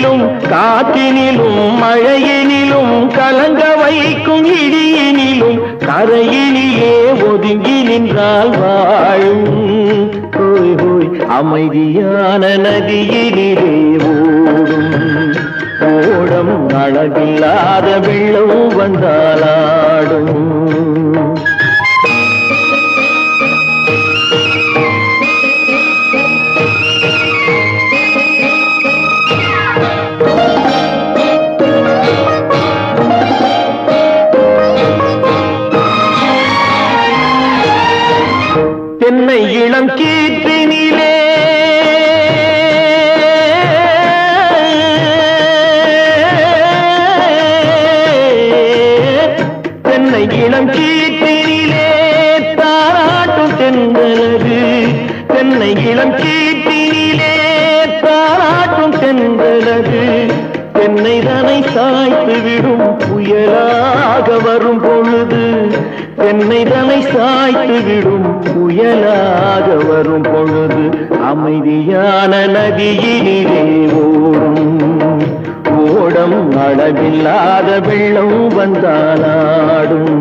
இடியினிலும் காற்றினிலும் மழையினிலும் கலங்க வைக்கும் இடியினிலும் கரையினிலே ஒதுங்கி நின்றால் வாழும். ஹோய் ஹோய் அமைதியான நதியினிலே ஓடும். ஓடம் அழகில்லாத வெள்ளம் வந்தாலா தென்னை இளம் கீற்றினிலே. தென்னை இளம் கீற்றினிலே தாராட்டும் தென்றலது தென்னை இளம் கீற்றினிலே தாராட்டும் தென்றலது தென்னை தனை சாய்த்து விடும் புயலாக வரும் பொழுது தென்னை தனை சாய்த்து விடும் புயலாக வரும் பொழுது அமைதியான நதியினிலே ஓடும். ஓடம் அளவில்லாத வெள்ளம் வந்தாலாடும்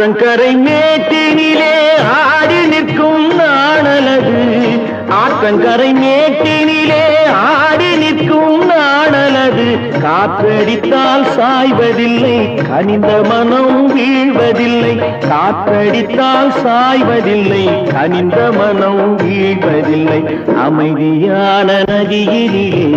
ஆற்றங்கரை மேட்டினிலே ஆடி நிற்கும் நாணலது ஆற்றங்கரை மேட்டினிலே ஆடி நிற்கும் நாணலது காற்றடித்தால் சாய்வதில்லை கனிந்த மனம் வீழ்வதில்லை. காற்றடித்தால் சாய்வதில்லை கனிந்த மனம் வீழ்வதில்லை. அமைதியான நதியினிலே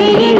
भी